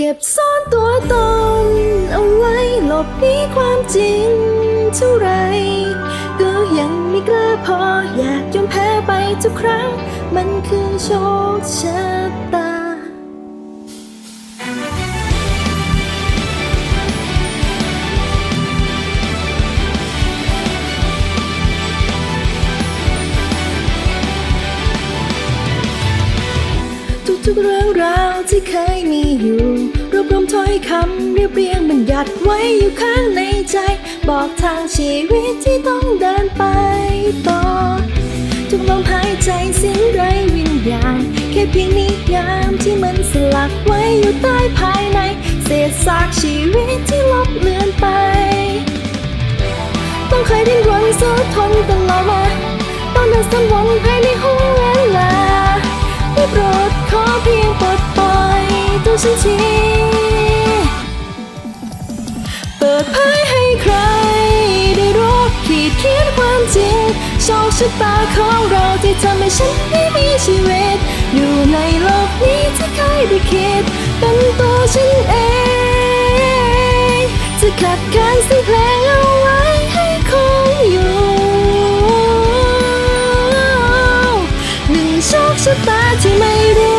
เก็บซ่อนตัวตนเอาไว้หลบหนีความจริงเท่าไรก็ยังไม่กล้าพออยากยอมแพ้ไปทุกครั้ง มันคือโชคชะ ทุกเรื่องราวที่เคยมีอยู่รวบรวมถ้อยคำเรียบเรียงมันยัดไว้อยู่ข้างในใจ บอกทางชีวิตที่ต้องเดินไปต่อ ทุกลมหายใจสียงไรวิญญาณ แค่เพียงนิยามที่มันสลักไว้อยู่ใต้ภายใน เศษซากชีวิตที่ลบเลือนไป ต้องเคยดิ้นรนสู้ทนตลอดมาต้องเดินสมวนภายในห้ว ฉันที เปิดเผยให้ใคร ได้รู้ขีดเขียนความจริงโชคชะตาของเราที่ทำให้ฉันไม่มีชีวิต อยู่ในโลกนี้ที่เคยได้คิด เป็นตัวฉันเอง จะขับขันเสียงเพลงเอาไว้ให้คงอยู่หนึ่งโชคชะตาที่ไม่รู้